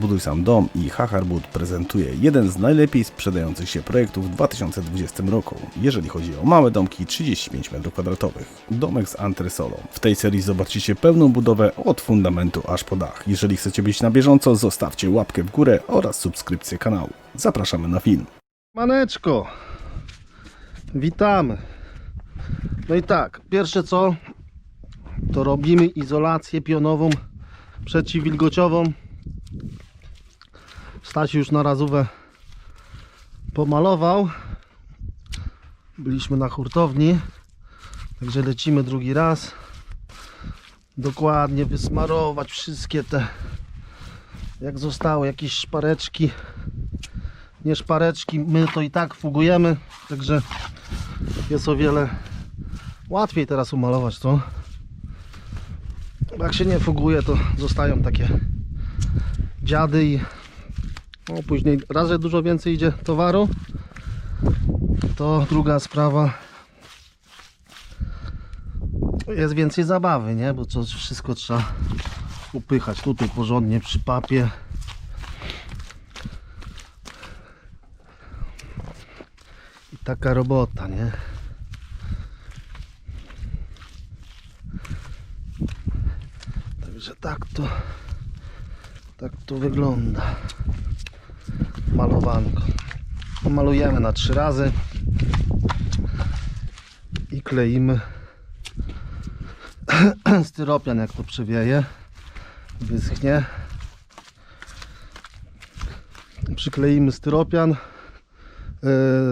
Zbuduj sam dom i Hacharbud prezentuje jeden z najlepiej sprzedających się projektów w 2020 roku, jeżeli chodzi o małe domki 35 m2. Domek z antresolą. W tej serii zobaczycie pełną budowę od fundamentu aż po dach. Jeżeli chcecie być na bieżąco, zostawcie łapkę w górę oraz subskrypcję kanału. Zapraszamy na film. Maneczko, witamy. No i tak, pierwsze co, to robimy izolację pionową przeciwwilgociową. Stasi już na razówę pomalował. Byliśmy na hurtowni, także lecimy drugi raz. Dokładnie wysmarować wszystkie te, jak zostały jakieś szpareczki nie szpareczki, my to i tak fugujemy, także jest o wiele łatwiej teraz umalować to. Jak się nie fuguje, to zostają takie dziady i no, później raz, że dużo więcej idzie towaru, to druga sprawa jest więcej zabawy, nie? Bo to wszystko trzeba upychać tutaj porządnie przy papie. I taka robota, nie? Także tak to tak to wygląda. Malowanko. Malujemy na trzy razy i kleimy styropian jak to przewieje wyschnie przykleimy styropian e,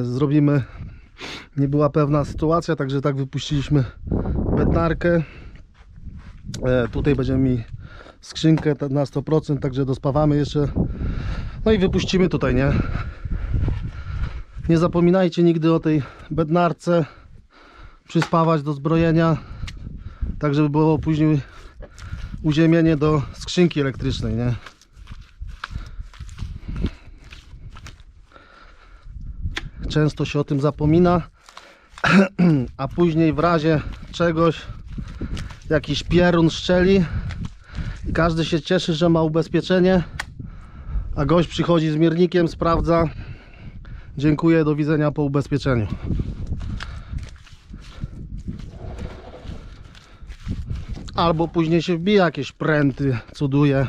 zrobimy nie była pewna sytuacja także tak wypuściliśmy bednarkę e, tutaj będziemy mieli skrzynkę na 100% także dospawamy jeszcze no i wypuścimy tutaj nie? Nie zapominajcie nigdy o tej bednarce. Przyspawać do zbrojenia tak żeby było później uziemienie do skrzynki elektrycznej nie? Często się o tym zapomina, a później w razie czegoś jakiś pierun szczeli i każdy się cieszy, że ma ubezpieczenie, a gość przychodzi z miernikiem, sprawdza, dziękuję, do widzenia po ubezpieczeniu. Albo później się wbija jakieś pręty, cuduje,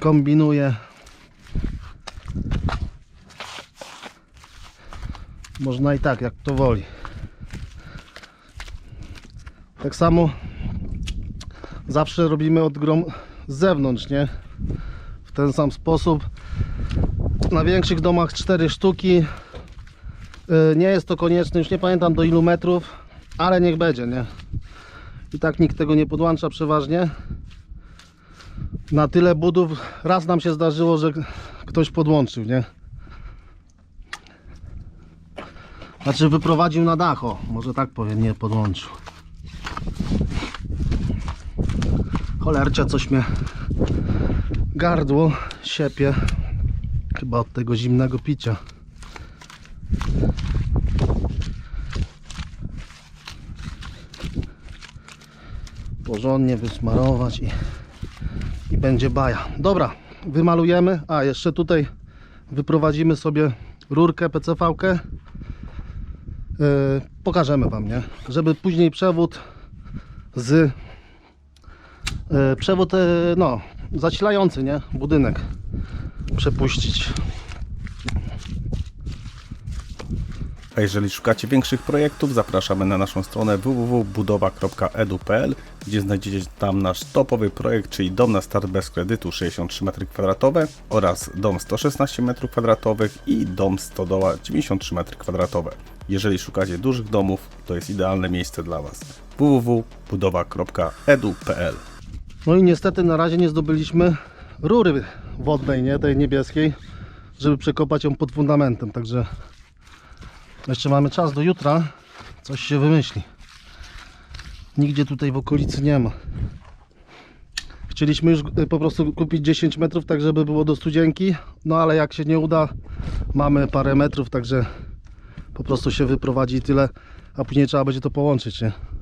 kombinuje. Można i tak, jak to woli. Tak samo zawsze robimy odgrom z zewnątrz, nie? Ten sam sposób. Na większych domach 4 sztuki. Yy, Nie jest to konieczne, już nie pamiętam do ilu metrów, ale niech będzie, nie? I tak nikt tego nie podłącza przeważnie. Na tyle budów raz nam się zdarzyło, że ktoś podłączył, nie? Znaczy wyprowadził na dach, o, może tak powiem, nie podłączył. Cholercia, coś mnie gardło siepie. Chyba od tego zimnego picia. Porządnie wysmarować i, i będzie baja. Dobra, wymalujemy. A, jeszcze tutaj wyprowadzimy sobie rurkę PCV-kę. Yy, pokażemy Wam, nie? Żeby później przewód z yy, przewód, yy, no, zasilający, nie? Budynek przepuścić. A jeżeli szukacie większych projektów, zapraszamy na naszą stronę www.budowa.edu.pl, gdzie znajdziecie tam nasz topowy projekt, czyli dom na start bez kredytu 63 m2 oraz dom 116 m2 i dom stodoła 93 m2. Jeżeli szukacie dużych domów, to jest idealne miejsce dla Was. www.budowa.edu.pl No i niestety na razie nie zdobyliśmy rury wodnej, nie? Tej niebieskiej, żeby przekopać ją pod fundamentem, także jeszcze mamy czas do jutra, coś się wymyśli. Nigdzie tutaj w okolicy nie ma. Chcieliśmy już y, po prostu kupić 10 metrów, tak żeby było do studzienki, no ale jak się nie uda, mamy parę metrów, także po prostu się wyprowadzi tyle, a później trzeba będzie to połączyć, nie?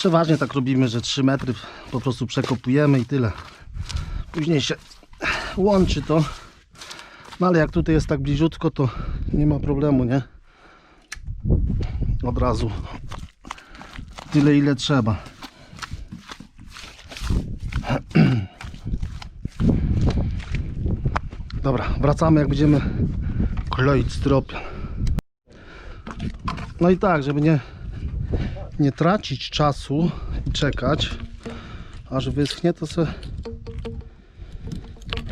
Przeważnie tak robimy, że 3 metry po prostu przekopujemy i tyle. Później się łączy to. No ale jak tutaj jest tak bliziutko, to nie ma problemu, nie? Od razu tyle ile trzeba. Dobra, wracamy jak będziemy kloić styropian. No i tak, żeby nie, nie tracić czasu i czekać aż wyschnie, to sobie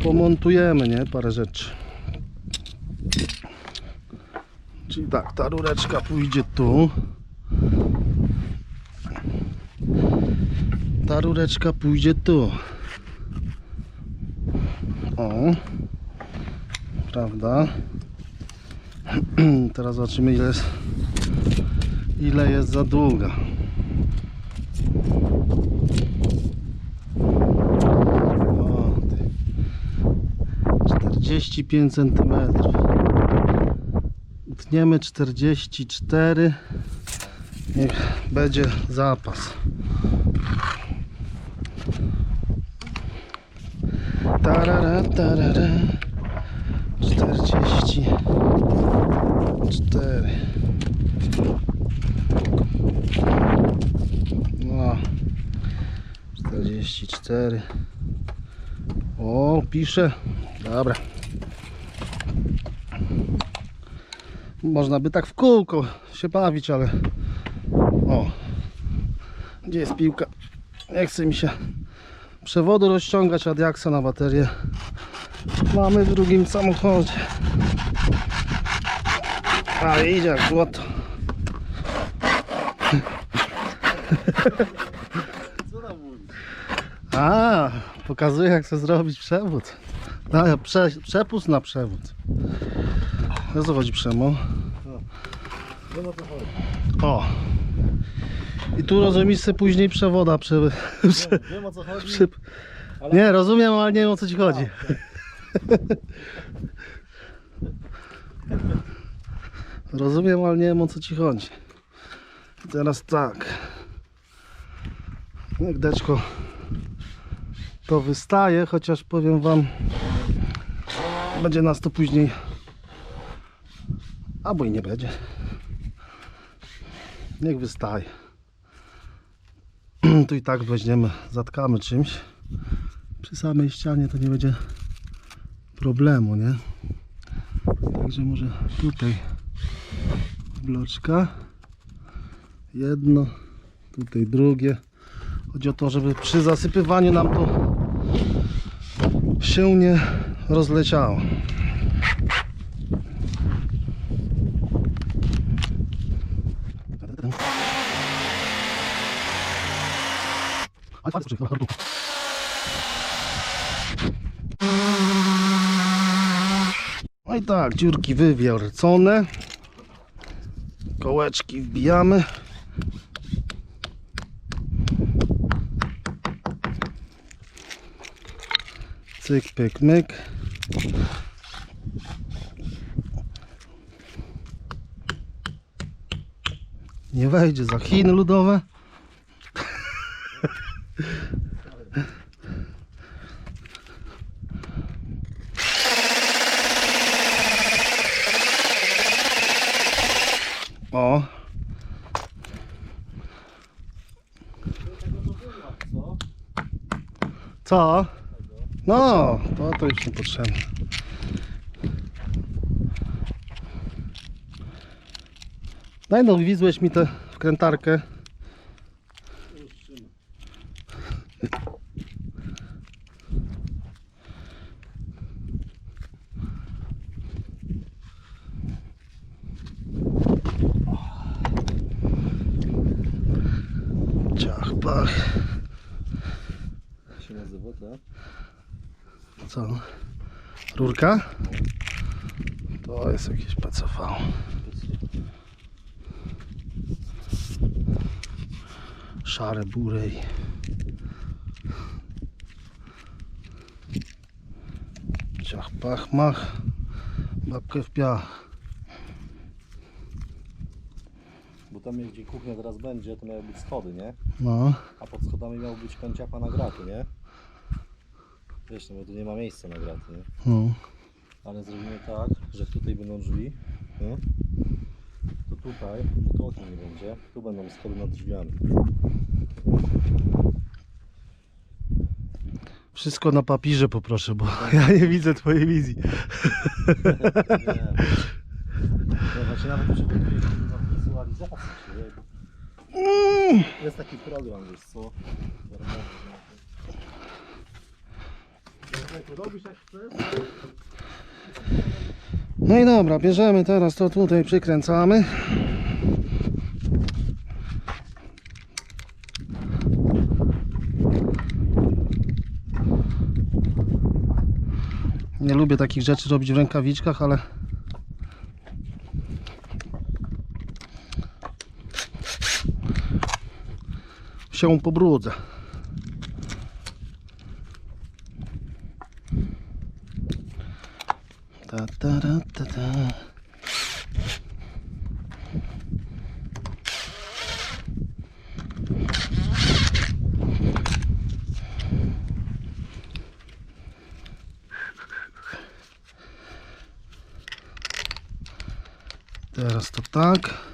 pomontujemy, nie? Parę rzeczy. Czyli tak, ta rureczka pójdzie tu. Ta rureczka pójdzie tu. O. Prawda? Teraz zobaczymy ile jest ile jest za długa. O, ty. 45 cm. Utniemy 44. Niech będzie zapas. Tarara, tarara. 44. No. 44. O, pisze. Dobra. Można by tak w kółko się bawić, ale o. Gdzie jest piłka? Nie chce mi się przewodu rozciągać od jaksa na baterię. Mamy w drugim samochodzie. A idzie jak złoto. A, pokazuje jak chcę zrobić przewód. No, prze, przepust na przewód. O co chodzi Przemo? O. I tu rozumiesz sobie później przewoda prze, prze, Wiem o co chodzi. przy... Nie, rozumiem, ale nie wiem o co ci chodzi. Rozumiem, ale nie wiem o co ci chodzi. Teraz tak. Jak deczko to wystaje, chociaż powiem wam, będzie nas to później albo i nie będzie. Niech wystaje. Tu i tak weźmiemy, zatkamy czymś. Przy samej ścianie to nie będzie problemu, nie? Także może tutaj bloczka. Jedno, tutaj drugie. Chodzi o to, żeby przy zasypywaniu nam to się nie rozleciało. No i tak, dziurki wywiercone. Kołeczki wbijamy. Cyk, pyk, myk. Nie wejdzie za Chiny ludowe. O. Co? No, to, to już nie potrzebne. Daj no, wizłeś mi tę wkrętarkę. Ciach, pach. Się nazywa, tak? Co? Rurka? To jest jakieś PCV. Szare burej. Ciach, pach, mach. Babkę w piach. Bo tam gdzie kuchnia teraz będzie, to miały być schody, nie? No. A pod schodami miał być kąciapa na graty, nie? Wiesz, no bo tu nie ma miejsca na graty, nie? no. Ale zrobimy tak, że tutaj będą drzwi, nie? To tutaj, że tu okien nie będzie, tu będą schody nad drzwiami. Wszystko na papierze poproszę, bo ja nie widzę twojej wizji. Nie. Znaczy nawet przygotujesz kurwa wizualizację, człowieku. Jest taki program, wiesz co? Darmowy, nie? Robisz jak chcesz? No i dobra, bierzemy teraz to tutaj, przykręcamy. Nie lubię takich rzeczy robić w rękawiczkach, ale się pobrudzę. Ta, ta, ra, ta, ta. Teraz to tak.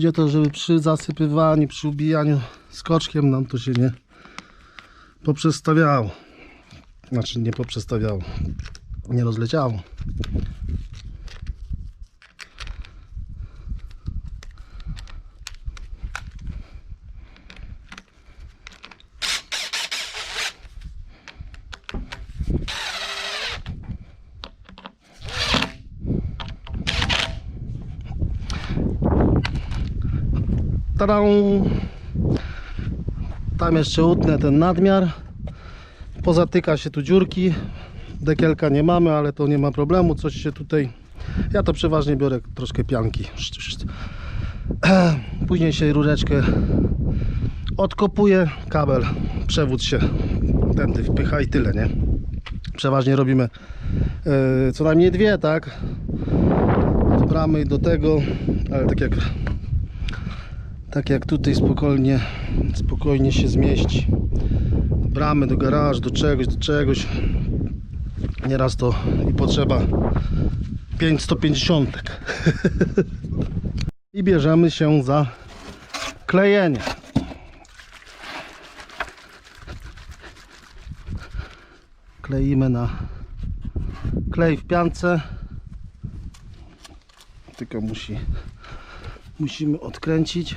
Chodzi o to, żeby przy zasypywaniu, przy ubijaniu skoczkiem nam to się nie poprzestawiało. Znaczy nie poprzestawiało. Nie rozleciało. Tam jeszcze utnę ten nadmiar. Pozatyka się tu dziurki. Dekielka nie mamy, ale to nie ma problemu. Coś się tutaj. Ja to przeważnie biorę troszkę pianki. Później się rureczkę odkopuje, kabel, przewód się tędy wpycha i tyle, nie? Przeważnie robimy e, co najmniej dwie, tak? Do bramy i do tego, ale tak jak tak jak tutaj spokojnie, spokojnie się zmieści. Do bramy, do garażu, do czegoś, do czegoś. Nieraz to i potrzeba 5 150. I bierzemy się za klejenie. Kleimy na klej w piance. Tylko musi, musimy odkręcić.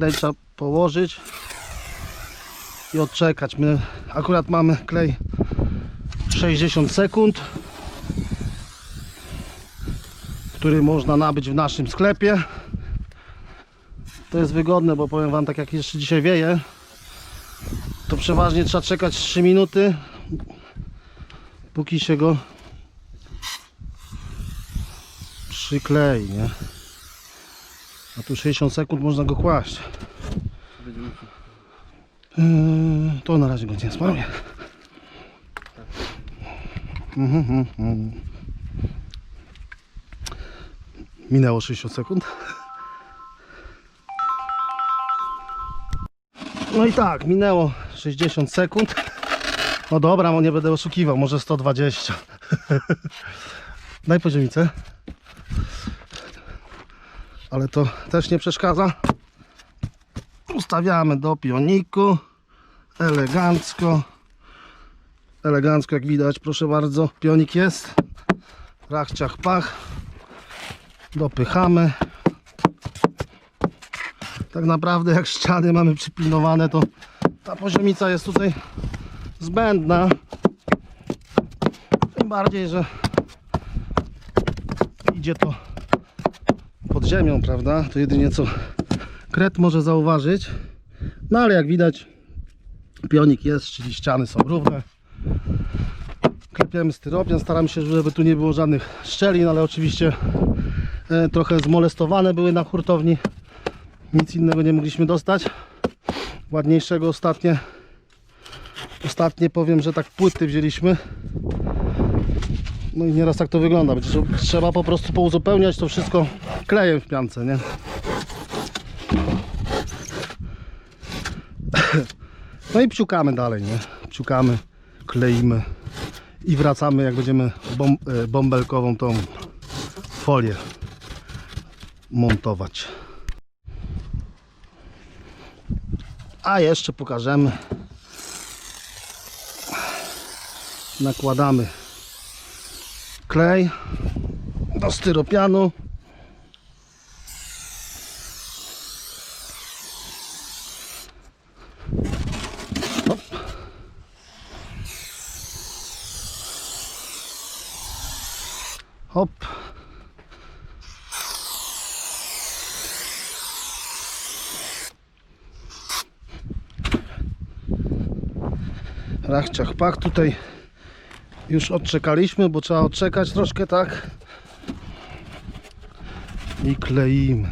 Klej trzeba położyć i odczekać. My akurat mamy klej 60 sekund, który można nabyć w naszym sklepie. To jest wygodne, bo powiem Wam, tak jak jeszcze dzisiaj wieje, to przeważnie trzeba czekać 3 minuty, póki się go przyklei, nie? Tu 60 sekund można go kłaść. Yy, to na razie go nie mhm. Minęło 60 sekund. No i tak, minęło 60 sekund. No dobra, no nie będę oszukiwał, może 120. Daj poziomicę ale to też nie przeszkadza. Ustawiamy do pioniku elegancko. Elegancko, jak widać, proszę bardzo. Pionik jest. Rachciach pach. Dopychamy. Tak naprawdę, jak ściany mamy przypilnowane, to ta poziomica jest tutaj zbędna. Tym bardziej, że idzie to ziemią, prawda? To jedynie co kret może zauważyć. No ale jak widać pionik jest, czyli ściany są równe. Klepiemy styropian, staramy się, żeby tu nie było żadnych szczelin, ale oczywiście e, trochę zmolestowane były na hurtowni. Nic innego nie mogliśmy dostać. Ładniejszego ostatnie. Ostatnie powiem, że tak płyty wzięliśmy. No i nieraz tak to wygląda. Trzeba po prostu pouzupełniać to wszystko klejem w piance, nie? No i psiukamy dalej, nie? Psiukamy, kleimy i wracamy jak będziemy bom, e, bąbelkową tą folię montować. A jeszcze pokażemy. Nakładamy klej do styropianu. Hop. Rachciach pach tutaj już odczekaliśmy, bo trzeba odczekać troszkę, tak? I kleimy.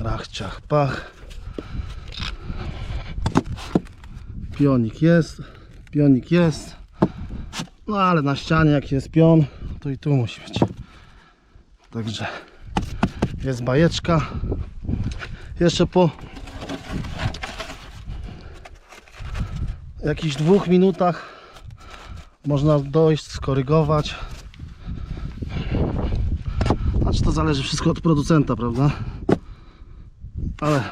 Rachciach pach. Pionik jest, pionik jest. No ale na ścianie jak jest pion, to i tu musi być. Także jest bajeczka. Jeszcze po jakichś dwóch minutach można dojść, skorygować. Znaczy to zależy wszystko od producenta, prawda? Ale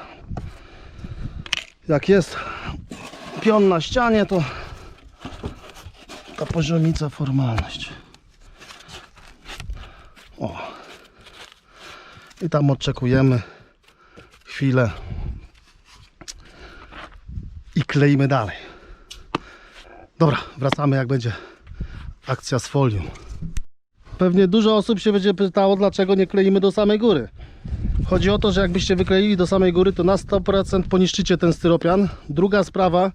jak jest pion na ścianie, to ta poziomica formalność. O. I tam odczekujemy chwilę i kleimy dalej. Dobra, wracamy jak będzie akcja z folią. Pewnie dużo osób się będzie pytało, dlaczego nie kleimy do samej góry. Chodzi o to, że jakbyście wykleili do samej góry, to na 100% poniszczycie ten styropian. Druga sprawa,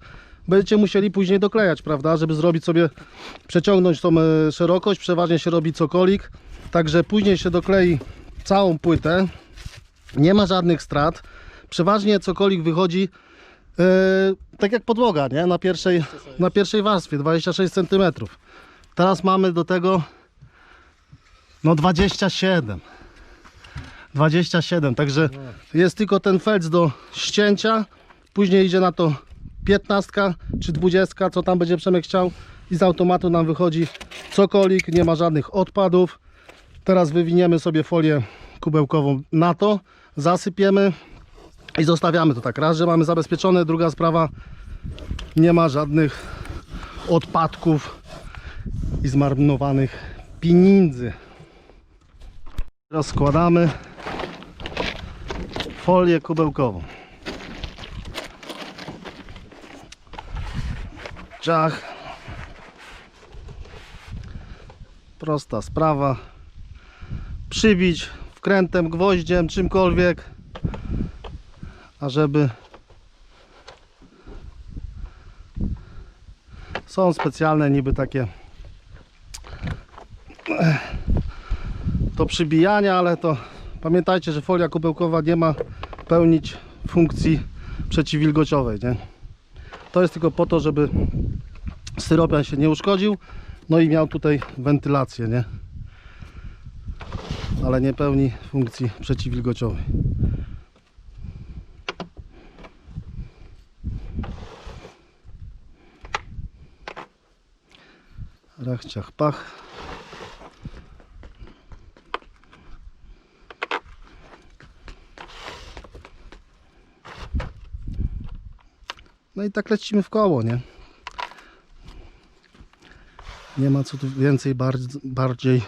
będziecie musieli później doklejać, prawda, żeby zrobić sobie, przeciągnąć tą e, szerokość, przeważnie się robi cokolik, także później się doklei całą płytę, nie ma żadnych strat, przeważnie cokolik wychodzi tak jak podłoga, nie, na pierwszej, na pierwszej warstwie, 26 cm. Teraz mamy do tego no 27 27, także jest tylko ten felc do ścięcia, później idzie na to 15 czy 20, co tam będzie Przemek chciał i z automatu nam wychodzi cokolik, nie ma żadnych odpadów. Teraz wywiniemy sobie folię kubełkową na to, zasypiemy i zostawiamy to tak. Raz, że mamy zabezpieczone, druga sprawa, nie ma żadnych odpadków i zmarnowanych pieniędzy. Rozkładamy folię kubełkową. Ciach. Prosta sprawa. Przybić wkrętem, gwoździem, czymkolwiek, ażeby są specjalne niby takie do przybijania, ale to pamiętajcie, że folia kubełkowa nie ma pełnić funkcji przeciwwilgociowej, nie? To jest tylko po to, żeby styropian się nie uszkodził, no i miał tutaj wentylację, nie? Ale nie pełni funkcji przeciwwilgociowej. Rachciach pach. No i tak lecimy w koło, nie? Nie ma co tu więcej bardziej,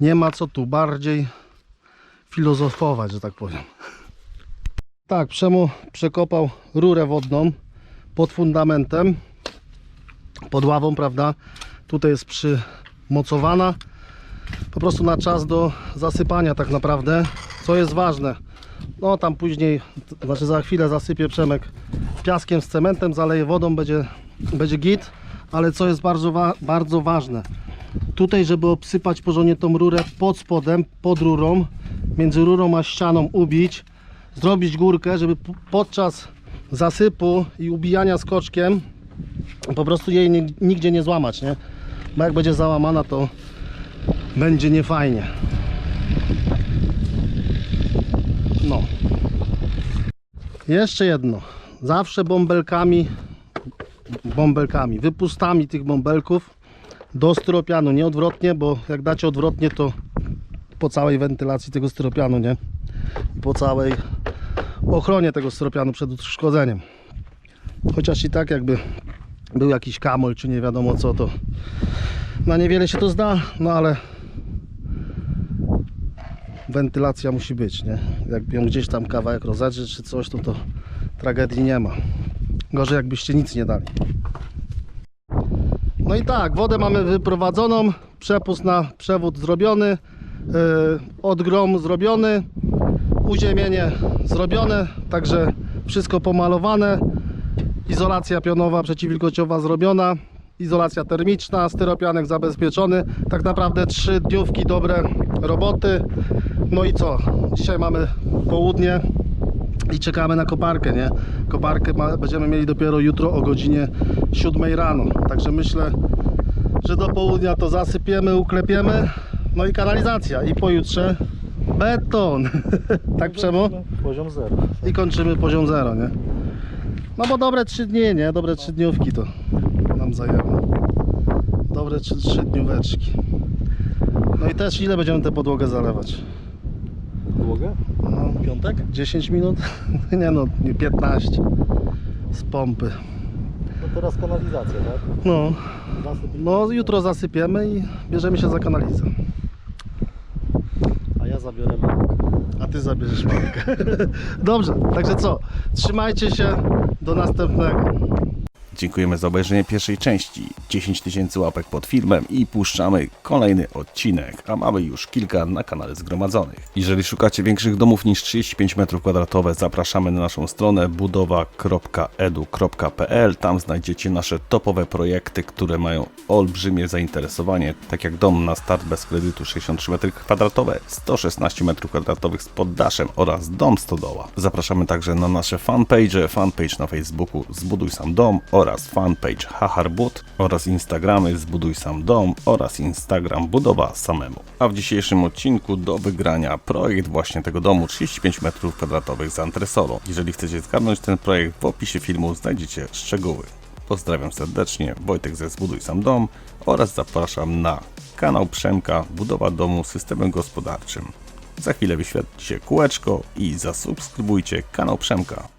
nie ma co tu bardziej filozofować, że tak powiem. Tak, Przemo przekopał rurę wodną pod fundamentem, pod ławą, prawda? Tutaj jest przymocowana. Po prostu na czas do zasypania tak naprawdę. Co jest ważne, no tam później, znaczy za chwilę zasypię Przemek piaskiem z cementem, zaleje wodą, będzie, będzie git. Ale co jest bardzo, wa bardzo ważne, tutaj żeby obsypać porządnie tą rurę pod spodem, pod rurą, między rurą a ścianą ubić, zrobić górkę, żeby podczas zasypu i ubijania skoczkiem po prostu jej nigdzie nie złamać, nie? Bo jak będzie załamana, to będzie niefajnie. No. Jeszcze jedno. Zawsze bąbelkami, bąbelkami, wypustami tych bąbelków do styropianu, nie odwrotnie, bo jak dacie odwrotnie, to po całej wentylacji tego styropianu, nie? Po całej ochronie tego styropianu przed uszkodzeniem. Chociaż i tak jakby był jakiś kamol, czy nie wiadomo co, to na niewiele się to zda, no ale wentylacja musi być, nie? Jak ją gdzieś tam kawałek rozedrzeć czy coś, to to tragedii nie ma. Gorzej jakbyście nic nie dali. No i tak, wodę mamy wyprowadzoną, przepust na przewód zrobiony, yy, odgrom zrobiony, uziemienie zrobione, także wszystko pomalowane, izolacja pionowa przeciwwilgociowa zrobiona, izolacja termiczna, styropianek zabezpieczony, tak naprawdę trzy dniówki dobre roboty. No i co? Dzisiaj mamy południe i czekamy na koparkę, nie? Koparkę ma, będziemy mieli dopiero jutro o godzinie 7 rano. Także myślę, że do południa to zasypiemy, uklepiemy. No i kanalizacja. I pojutrze beton. tak Przemo? Poziom zero. I kończymy poziom zero, nie? No bo dobre 3 dni, nie? Dobre 3 dniówki to nam zajęło. Dobre 3, 3 dnióweczki. No i też ile będziemy tę podłogę zalewać? Podłogę? No, Piątek? 10 minut? Nie no, nie 15 z pompy. No teraz kanalizacja, tak? No, Zasyp. no jutro zasypiemy i bierzemy się za kanalizę. A ja zabiorę wędkę. A ty zabierzesz pałkę. Dobrze, także co? Trzymajcie się. Do następnego. Dziękujemy za obejrzenie pierwszej części. 10 tysięcy łapek pod filmem i puszczamy kolejny odcinek, a mamy już kilka na kanale zgromadzonych. Jeżeli szukacie większych domów niż 35 m2, zapraszamy na naszą stronę budowa.edu.pl. Tam znajdziecie nasze topowe projekty, które mają olbrzymie zainteresowanie, tak jak dom na start bez kredytu 63 m2, 116 m2 z poddaszem oraz dom stodoła. Zapraszamy także na nasze fanpage, fanpage na Facebooku Zbuduj Sam Dom oraz fanpage Haharbud oraz Instagramy Zbuduj Sam Dom oraz Instagram Budowa Samemu. A w dzisiejszym odcinku do wygrania projekt właśnie tego domu 35 m2 z antresolą. Jeżeli chcecie zgarnąć ten projekt, w opisie filmu znajdziecie szczegóły. Pozdrawiam serdecznie, Wojtek ze Zbuduj Sam Dom oraz zapraszam na kanał Przemka Budowa Domu Systemem Gospodarczym. Za chwilę wyświetli się kółeczko i zasubskrybujcie kanał Przemka.